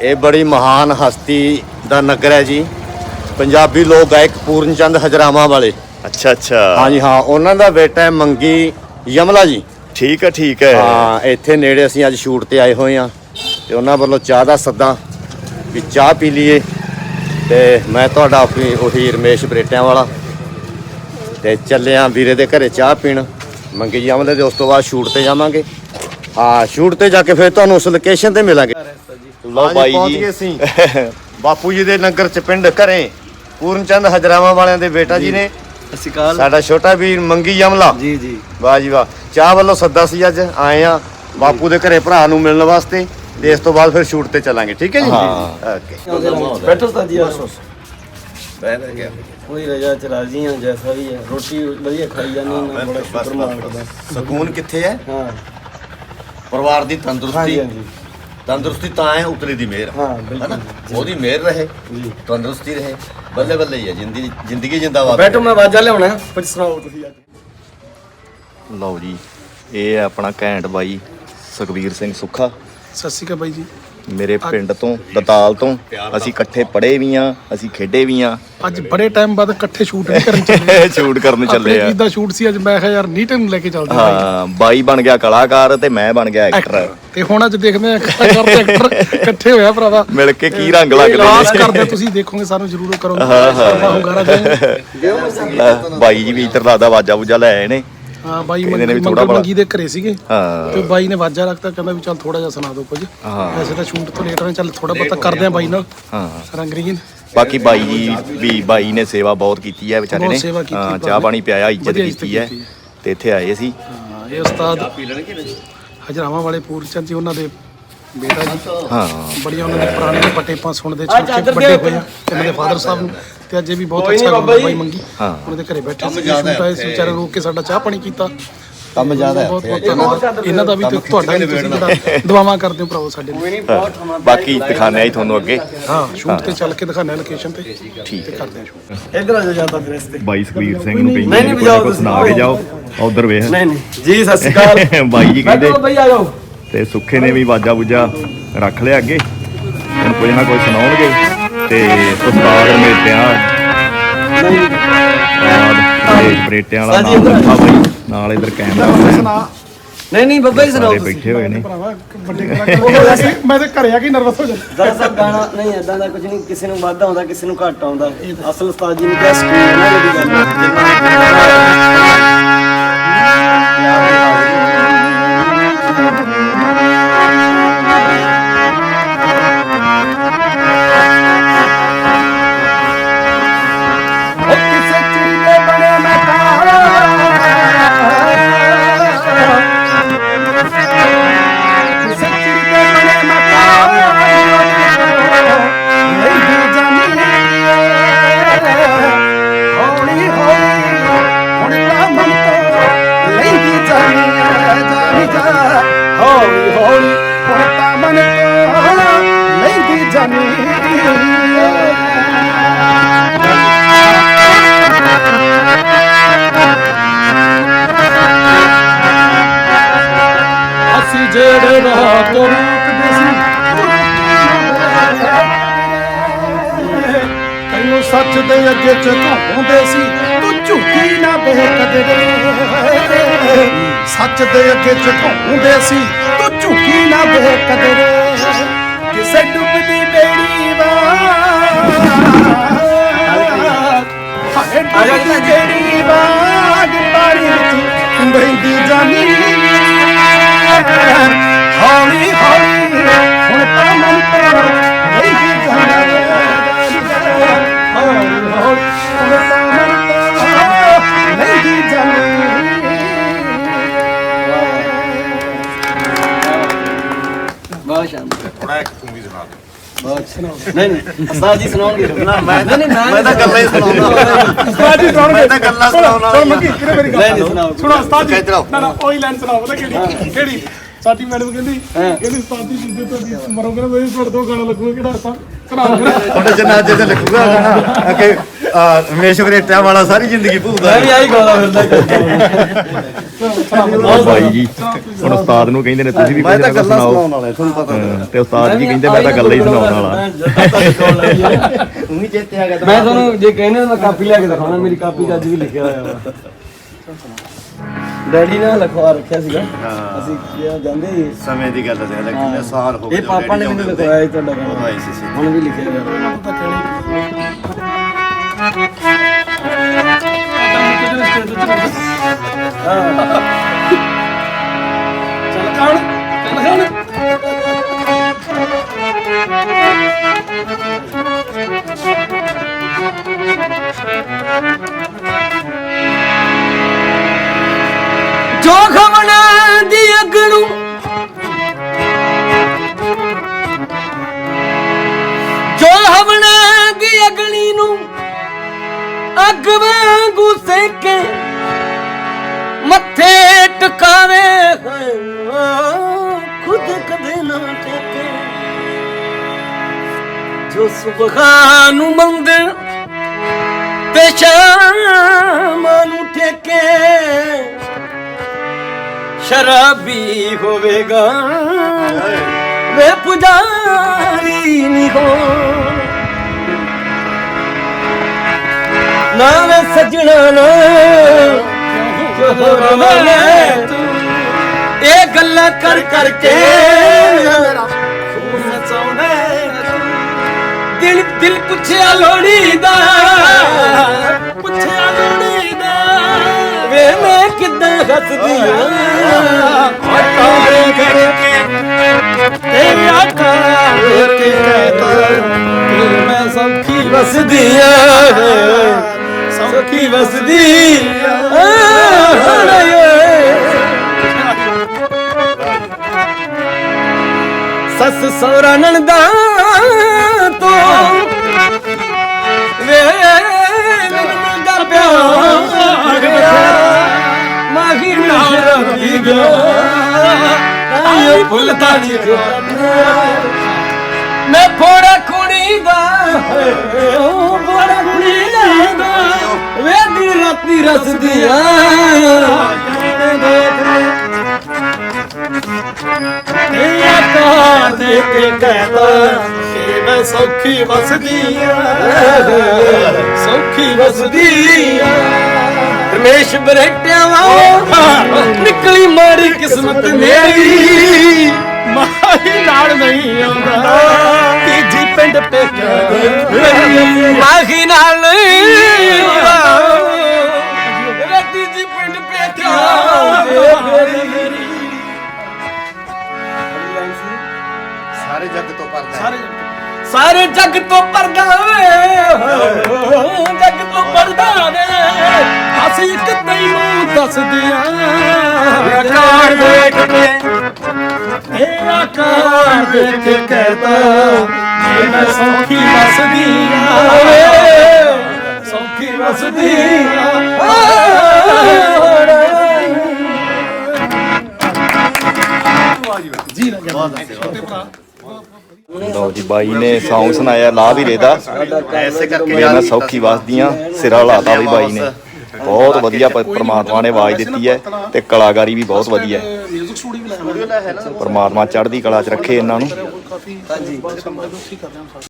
ਇਹ ਬੜੀ ਮਹਾਨ ਹਸਤੀ ਦਾ ਨਗਰ ਹੈ ਜੀ। ਪੰਜਾਬੀ ਲੋਕ ਗਾਇਕ ਪੂਰਨ ਚੰਦ ਹਜਰਾਵਾਂ ਵਾਲੇ। ਅੱਛਾ ਅੱਛਾ। ਹਾਂਜੀ ਹਾਂ ਉਹਨਾਂ ਦਾ ਬੇਟਾ ਹੈ ਮੰਗੀ ਯਮਲਾ ਜੀ। ਠੀਕ ਹੈ ਠੀਕ ਹੈ। ਹਾਂ ਇੱਥੇ ਨੇੜੇ ਅਸੀਂ ਅੱਜ ਸ਼ੂਟ ਤੇ ਆਏ ਹੋਏ ਆ ਤੇ ਉਹਨਾਂ ਵੱਲੋਂ ਚਾਹ ਦਾ ਸੱਦਾ ਵੀ ਚਾਹ ਪੀ ਲਈਏ ਤੇ ਮੈਂ ਤੁਹਾਡਾ ਆਪਣੀ ਉਹੀ ਰਮੇਸ਼ ਬਰੇਟਿਆਂ ਵਾਲਾ ਤੇ ਚੱਲਿਆ ਵੀਰੇ ਦੇ ਘਰੇ ਚਾਹ ਪੀਣ। ਮੰਗੀ ਜਾਵਾਂਗੇ ਤੇ ਉਸ ਤੋਂ ਬਾਅਦ ਸ਼ੂਟ ਤੇ ਜਾਵਾਂਗੇ। ਹਾਂ ਸ਼ੂਟ ਤੇ ਜਾ ਕੇ ਫਿਰ ਤੁਹਾਨੂੰ ਉਸ ਲੋਕੇਸ਼ਨ ਤੇ ਮਿਲਾਂਗੇ। ਲਓ ਹਾਂਜੀ, ਬਾਈ ਪਹੁੰਚ ਜੀ। ਗਏ ਅਸੀਂ ਬਾਪੂ ਜੀ ਦੇ ਨਗਰ ਚ ਪਿੰਡ ਘਰੇ। ਪੂਰਨ ਚੰਦ ਹਜਰਾਵਾਂ ਵਾਲਿਆਂ ਦੇ ਬੇਟਾ ਜੀ ਨੇ। ਅਸੀਂ ਕਾਲ ਸਾਡਾ ਛੋਟਾ ਵੀਰ ਮੰਗੀ ਯਮਲਾ। ਜੀ ਜੀ। ਵਾਹ ਜੀ ਵਾਹ। ਚਾਹ ਵੱਲੋਂ ਸੱਦਾ ਸੀ ਅੱਜ ਆਏ ਆ ਬਾਪੂ ਦੇ ਘਰੇ ਭਰਾ ਨੂੰ ਮਿਲਣ ਵਾਸਤੇ ਤੇ ਇਸ ਤੋਂ ਬਾਅਦ ਫਿਰ ਸ਼ੂਟ ਤੇ ਚੱਲਾਂਗੇ ਠੀਕ ਹੈ ਜੀ? ਹਾਂ। ਓਕੇ ਬੈਠੋ ਤਾਂ ਜੀ ਬਸ। ਕੋਈ ਰਜਾ ਚ ਰਾਜੀ ਹਾਂ ਜੈਸਾ ਵੀ ਹੈ ਰੋਟੀ ਵਧੀਆ ਖਾਈ ਜਾਂਦੇ ਹਾਂ ਬੜਾ ਸ਼ੁਕਰ ਮਾਲਕ ਦਾ ਸਕੂਨ ਕਿੱਥੇ ਹੈ? ਹਾਂ। ਪਰਿਵਾਰ ਦੀ ਹਾਂਜੀ ਤੰਦਰੁਸਤੀ ਹਾਂਜੀ। ਤੰਦਰੁਸਤੀ ਤਾਂ ਹੈ ਉਤਲੀ ਦੀ ਮਿਹਰ। ਹਾਂ ਹੈਨਾ? ਬਿਲਕੁਲ ਉਹਦੀ ਮਿਹਰ ਰਹੇ ਜੀ। ਤੰਦਰੁਸਤੀ ਰਹੇ ਬੱਲੇ ਬੱਲੇ ਹੀ ਹੈ ਜ਼ਿੰਦਗੀ ਜ਼ਿੰਦਗੀ ਜਿੰਦਾਬਾਦ ਬੈਠੋ ਮੈਂ ਆਵਾਜ਼ਾਂ ਲਿਆਉਣਾ ਕੁਝ ਸੁਣਾਓ ਤੁਸੀਂ ਅੱਜ। ਲਓ ਜੀ ਇਹ ਹੈ ਆਪਣਾ ਘੈਂਟ ਬਾਈ ਸੁਖਵੀਰ ਸਿੰਘ ਸੁੱਖਾ। ਸਤਿ ਸ਼੍ਰੀ ਅਕਾਲ ਬਾਈ ਜੀ। ਮੇਰੇ ਪਿੰਡ ਤੋਂ ਦਤਾਲ ਤੋਂ ਅਸੀਂ ਇਕੱਠੇ ਪੜ੍ਹੇ ਵੀ ਆ ਅਸੀਂ ਖੇਡੇ ਵੀ ਆ ਅੱਜ ਬੜੇ ਟਾਈਮ ਬਾਅਦ ਇਕੱਠੇ ਸ਼ੂਟ ਨਹੀਂ ਕਰਨ ਚੱਲੇ ਸ਼ੂਟ ਕਰਨ ਚੱਲੇ ਆ। ਗੀਤ ਦਾ ਸ਼ੂਟ ਸੀ ਅੱਜ ਮੈਂ ਕਿਹਾ ਯਾਰ ਨੀਟਨ ਨੂੰ ਲੈ ਕੇ ਚੱਲਦੇ ਹਾਂ ਹਾਂ ਬਾਈ ਬਣ ਗਿਆ ਕਲਾਕਾਰ ਤੇ ਮੈਂ ਬਣ ਗਿਆ ਐਕਟਰ ਤੇ ਹੁਣ ਅੱਜ ਦੇਖਦੇ ਆ ਕਲਾਕਾਰ ਤੇ ਐਕਟਰ ਇਕੱਠੇ ਹੋਇਆ ਭਰਾਵਾ। ਮਿਲ ਕੇ ਕੀ ਰੰਗ ਲੱਗਦੇ ਨੇ। ਕਰਦੇ ਤੁਸੀਂ ਦੇਖੋਗੇ ਸਾਨੂੰ ਜ਼ਰੂਰ ਕਰੋਗੇ। ਹਾਂ, ਹਾਂ। ਬਾਈ ਜੀ ਵੀ ਇੱਧਰ ਲਾਦਾ ਵਾਜਾ ਵੂਜਾ ਲੈ ਆਏ ਨੇ। ਹਾਂ ਬਾਈ ਕਹਿੰਦੇ ਨੇ ਵੀ ਮੰਗੀ ਥੋੜ੍ਹਾ ਬੜਾ- ਮੰਗੀ ਦੇ ਘਰੇ ਸੀਗੇ। ਹਾਂ। ਤੇ ਬਾਈ ਨੇ ਵਾਜਾ ਰੱਖਤਾ ਕਹਿੰਦਾ ਵੀ ਚੱਲ ਥੋੜਾ ਜਿਹਾ ਸੁਣਾ ਦਿਓ ਕੁਝ। ਹਾਂ। ਵੈਸੇ ਤਾਂ ਸ਼ੂਟ ਤੋਂ ਲੇਟ ਹੋਣਾ ਚੱਲ ਥੋੜਾ ਬਹੁਤਾ ਕਰਦੇ ਆ ਬਾਈ ਨਾਲ। ਹਾਂ। ਰੰਗਰੀਨ ਬਾਕੀ ਬਾਈ ਜੀ ਵੀ ਬਾਈ ਨੇ ਸੇਵਾ ਬਹੁਤ ਕੀਤੀ ਹੈ ਵਿਚਾਰੇ ਨੇ। ਹਾਂ ਚਾਹ ਪਾਣੀ ਪਿਆਇਆ ਇੱਜ਼ਤ ਕੀਤੀ ਹੈ। ਤੇ ਇੱਥੇ ਆਏ ਸੀ। ਹਾਂ ਇਹ ਉਸਤਾਦ ਹਜਰਾਵਾਂ ਵਾਲੇ ਪੂਰਚੰਦ ਜੀ ਉਹਨਾਂ ਦੇ ਬੇਟਾ ਜੀ। ਹਾਂ। ਬੜੀਆਂ ਉਹਨਾਂ ਦੇ ਪੁਰਾਣੇ ਪਟੇਪਾਂ ਸੁਣਦੇ ਛੋਟੇ ਵੱਡੇ ਹੋਏ ਆ। ਤੇ ਦੇ ਫਾਦਰ ਸਾਹਿਬ ਨੂੰ ਤੇ ਅੱਜ ਇਹ ਵੀ ਬਹੁਤ ਅੱਛਾ ਕੰਮ ਬਾਈ ਮੰਗੀ। ਹਾਂ। ਉਹਨਾਂ ਦੇ ਘਰੇ ਬੈਠੇ ਸੀ ਸ਼ੂਟ ਆਏ ਵਿਚਾਰੇ ਰੋਕ ਕੇ ਸਾਡਾ ਚਾਹ ਪਾਣੀ ਕੀਤਾ ਕੰਮ ਜ਼ਿਆਦਾ ਬਹੁਤ ਬਹੁਤ ਧੰਨਵਾਦ। ਇਹਨਾਂ ਦਾ ਵੀ ਤੇ ਤੁਹਾਡਾ ਵੀ ਤੁਸੀਂ ਜਿਹੜਾ ਦੁਆਵਾਂ ਕਰਦੇ ਹੋ ਭਰਾਵੋ ਸਾਡੇ ਲਈ। ਬਾਕੀ ਦਿਖਾਣੇ ਆਈ ਤੁਹਾਨੂੰ ਅੱਗੇ। ਹਾਂ ਸ਼ੂਟ ਤੇ ਚੱਲ ਕੇ ਦਿਖਾਣਾ ਲੋਕੇਸ਼ਨ ਤੇ। ਠੀਕ ਹੈ। ਕਰਦੇ ਆ ਸ਼ੂਟ ਇਧਰ ਆ ਜਾ ਜਾਂਦਾ ਫਿਰ ਇਸ ਤੇ। ਬਾਈ ਸੁਖਵੀਰ ਸਿੰਘ ਨੂੰ ਨਹੀਂ, ਨਹੀਂ, ਵਜਾਓ ਤੁਸੀਂ। ਸੁਣਾ ਕੇ ਜਾਓ। ਉਧਰ ਵੇਖ। ਨਹੀਂ ਨਹੀਂ। ਜੀ ਸਤਿ ਸ਼੍ਰੀ ਅਕਾਲ। ਬਾਈ ਜੀ ਕਹਿੰਦੇ ਬਈ ਆ ਜਾਓ। ਤੇ ਸੁੱਖੇ ਨੇ ਵੀ ਵਾਜਾ ਬੁਜਾ ਰੱਖ ਲਿਆ ਅੱਗੇ। ਹੁਣ ਕੁਝ ਨਾ ਕੁਝ ਸੁਣਾਉਣਗੇ। ਤੇ ਉਸਤਾਦ ਮੇਟਿਆਂ ਨਹੀਂ ਉਸਤਾਦ ਬਰੇਟਿਆਂ ਵਾਲਾ ਹਾਂਜੀ, ਨਾਮ ਇੱਧਰ। ਰੱਖਾ ਬਾਈ। ਨਾਲ ਇਧਰ ਕੈਮਰਾ ਨਹੀਂ ਨਹੀਂ ਬੱਬਾ ਜੀ ਸੁਣਾਓ ਸਾਰੇ ਤੁਸੀਂ। ਬੈਠੇ ਹੋਏ ਨੇ। ਭਰਾਵਾ ਵੱਡੇ ਕਲਾਕਾਰ ਮੈਂ ਤੇ ਘਰੇ ਆ ਕੇ ਨਰਵਸ ਹੋ ਜਾਂਦਾ। ਦਰਅਸਲ ਗਾਣਾ ਨਹੀਂ ਇਦਾਂ ਦਾ ਕੁਝ ਨਹੀਂ। ਕਿਸੇ ਨੂੰ ਵੱਧ ਆਉਂਦਾ ਕਿਸੇ ਨੂੰ ਘੱਟ ਆਉਂਦਾ। ਅਸਲ ਉਸਤਾਦ ਜੀ ਨੇ ਕਿਹਾ ਸਕੂਲ ਨਾ ਜਿਹੜੀ ਗੱਲ ਉਹ ਦੇ ਅੱਗੇ ਝੁਕਾਉਂਦੇ ਸੀ ਤੂੰ ਝੁਕੀ ਨਾ ਬੇਕਦੇ ਸੱਚ ਦੇ ਅੱਗੇ ਝੁਕਾਉਂਦੇ ਸੀ ਤੂੰ ਝੁਕੀ ਨਾ ਬੇਕਦੇ ਕਿਸੇ ਡੁੱਬਦੀ ਬੇੜੀ ਵਾਂਗ ਹਾਏ ਡੁੱਬਦੀ ਬੇੜੀ ਵਾਂਗ। ਨਹੀਂ ਨਹੀਂ ਉਸਤਾਦ ਜੀ ਸੁਣਾਉਣਗੇ। ਨਾ ਮੈਂ ਨਹੀਂ ਮੈਂ ਤਾਂ ਗੱਲਾਂ ਹੀ ਸੁਣਾਉਂਦਾ। ਉਸਤਾਦ ਜੀ ਸੁਣਾਉਣਗੇ। ਮੈਂ ਤਾਂ ਗੱਲਾਂ ਸੁਣਾਉਣਾ ਸੁਣ ਮੰਗੀ ਕਿਹਨੇ ਮੇਰੀ ਗੱਲ। ਸੁਣੋ ਉਸਤਾਦ ਜੀ। ਨਾ ਨਾ ਉਹੀ ਲਾਈਨ ਸੁਣਾਓ ਪਤਾ ਕਿਹੜੀ? ਕਿਹੜੀ? ਸਾਡੀ ਮੈਡਮ ਕਹਿੰਦੀ। ਕਹਿੰਦੀ ਉਸਤਾਦ ਜੀ ਜਿੱਦੇ ਤੁਹਾਡੀ ਮਰੋਗੇ ਨਾ ਮੇਰੀ ਤੁਹਾਡੇ ਤੋਂ ਗਾਣਾ ਲੱਗੂਗਾ ਕਿਹੜਾ ਉਸਤਾਦ? ਸੁਣਾਓ ਤੁਹਾਡੇ ਜਨਾਜੇ ਤੇ ਲਿਖੂਗਾ ਗਾਣਾ ਅੱਗੇ ਆ ਰਮੇਸ਼ ਬਰੇਟਿਆਂ ਵਾਲਾ ਸਾਰੀ ਜ਼ਿੰਦਗੀ ਭੂਦਾ ਮੈਂ ਵੀ ਆਹੀ ਗਾਉਂਦਾ ਫਿਰਦਾ ਉਹ ਬਾਈ ਜੀ ਹੁਣ ਉਸਤਾਦ ਨੂੰ ਕਹਿੰਦੇ ਨੇ ਤੁਸੀਂ ਵੀ ਮੈਂ ਤਾਂ ਗੱਲਾਂ ਸੁਣਾਉਣ ਵਾਲਾ ਤੁਹਾਨੂੰ ਪਤਾ ਹਾਂ, ਤੇ ਉਸਤਾਦ ਜੀ ਕਹਿੰਦੇ ਮੈਂ ਤਾਂ ਗੱਲਾਂ ਹੀ ਸੁਣਾਉਣ ਵਾਲਾ। ਤੂੰ ਹੀ ਚੇਤੇ ਆ ਗਿਆ ਮੈਂ ਤੁਹਾਨੂੰ ਜੇ ਕਹਿੰਦੇ ਮੈਂ ਕਾਪੀ ਲਿਆ ਕੇ ਦਿਖਾਉਣਾ ਮੇਰੀ ਕਾਪੀ 'ਚ ਅੱਜ ਵੀ ਲਿਖਿਆ ਹੋਇਆ ਵਾ। ਡੈਡੀ ਨੇ ਲਿਖਵਾ ਰੱਖਿਆ ਸੀਗਾ। ਅਸੀਂ ਕਿਹਾ ਜਾਂਦੇ ਸੀ ਸਮੇਂ ਦੀ ਗੱਲ ਹੈ ਕਿੰਨੇ ਸਾਲ ਹੋ ਗਏ ਇਹ ਪਾਪਾ ਨੇ ਮੈਨੂੰ ਲਿਖਵਾਇਆ ਸੀ ਤੁਹਾਡਾ ਹੁਣ ਵੀ ਲਿਖਿਆ ਹੋਇਆ ਚੱਲ ਕਾਣ ਚੱਲ ਕਾਣ ਜੋ ਦੀ ਅੱਗ ਨੂੰ ਜੋ ਦੀ ਅਗਲੀ ਨੂੰ ਅੱਗ ਵਾਂਗੂ ਸੇਕੇ ਮੱਥੇ ਟਿਕਾਵੇ ਖੁਦ ਕਦੇ ਨਾ ਟੇਕੇ। ਜੋ ਸੁਬਹਾਂ ਨੂੰ ਮੰਦਰ ਤੇ ਸ਼ਾਮ ਨੂੰ ਠੇਕੇ। ਸ਼ਰਾਬੀ ਹੋਵੇਗਾ। ਵੇ ਪੁਜਾਰੀ ਨਹੀਂ ਹੋ। ਨਾ ਵੇ ਸਜਣਾ ਨਾ ਇਹ ਗੱਲਾਂ ਕਰ ਕਰਕੇ ਦਿਲ ਦਿਲ ਪੁੱਛਿਆ ਲੋੜੀ ਦਾ। ਪੁੱਛਿਆ ਲੋੜੀ ਦਾ। ਵੇ ਮੈਂ ਕਿੱਦਾਂ ਹੱਸਦੀ ਆ। ਆਟਾ ਦੇਖ ਤੇਰੀ ਆਟਾ ਦੇਖ ਮੈਂ ਸੌਖੀ ਵਸਦੀ ਆ। ਸੌਖੀ ਵਸਦੀ ਆ। ਸੱਸ ਸੌਰਾ ਨਣਦਾ ਤੋਂ ਵੇ ਮੈਨੂੰ ਦਾ ਪਿਆਰ ਮਾਹੀ ਨਾਲ ਦੀ ਗਾ ਆਏ ਭੁੱਲਦਾ ਨਹੀਂ ਮੈਂ ਫੋੜਾ ਕੁੜੀ ਦਾ। ਉਹ ਫੋੜਾ ਕੁੜੀ ਰਾਤੀ ਰਸਦੀਆਂ ਇਹ ਆਕਾਰ ਦੇ ਕੇ ਕਹਤਾ ਕਿ ਮੈਂ ਸੌਖੀ ਵਸਦੀ ਆ। ਸੌਖੀ ਵਸਦੀ ਆ। ਰਮੇਸ਼ ਬਰੇਟਿਆਂ ਵਾ ਨਿਕਲੀ ਮਾੜੀ ਕਿਸਮਤ ਮੇਰੀ। ਮਾਹੀ ਨਾਲ ਨਹੀਂ ਆਉਂਦਾ। ਤੀਜੀ ਪਿੰਡ ਪੇਕਿਆ ਮਾਹੀ ਨਾਲ ਨਹੀਂ ਸਾਰੇ ਜੱਗ ਤੋਂ ਪਰਦਾ ਸਾਰੇ ਜੱਗ ਤੋਂ ਪਰਦਾ ਵੇ। ਜੱਗ ਤੋਂ ਪਰਦਾ ਵੇ। ਅਸੀਂ ਇੱਕ ਤੈਨੂੰ ਦੱਸਦੀਆਂ ਆਕਾਰ ਦੇਖ ਕੇ। ਇਹ ਆਕਾਰ ਦੇਖ ਕੇ ਕਹਤਾ ਕਿ ਮੈਂ ਸੌਖੀ ਵਸਦੀ ਆ ਵੇ ਸੌਖੀ ਵਸਦੀ ਲਓ ਜੀ ਬਾਈ ਨੇ Song ਸੁਣਾਇਆ ਲਾ ਵੀ ਰੇਦਾ ਐਸੇ ਕਰਕੇ ਵੀ ਮੈਂ ਸੌਖੀ ਵਸਦੀਆਂ ਸਿਰਾ ਲਾਤਾ ਵੀ ਬਾਈ ਨੇ। ਬਹੁਤ ਵਧੀਆ ਪ- ਪ੍ਰਮਾਤਮਾ ਨੇ ਆਵਾਜ਼ ਦਿੱਤੀ ਹੈ ਤੇ ਕਲਾਕਾਰੀ ਵੀ ਬਹੁਤ ਵਧੀਆ ਹੈ। ਪ੍ਰਮਾਤਮਾ ਚੜ੍ਹਦੀ ਕਲਾ 'ਚ ਰੱਖੇ ਇਹਨਾਂ ਨੂੰ।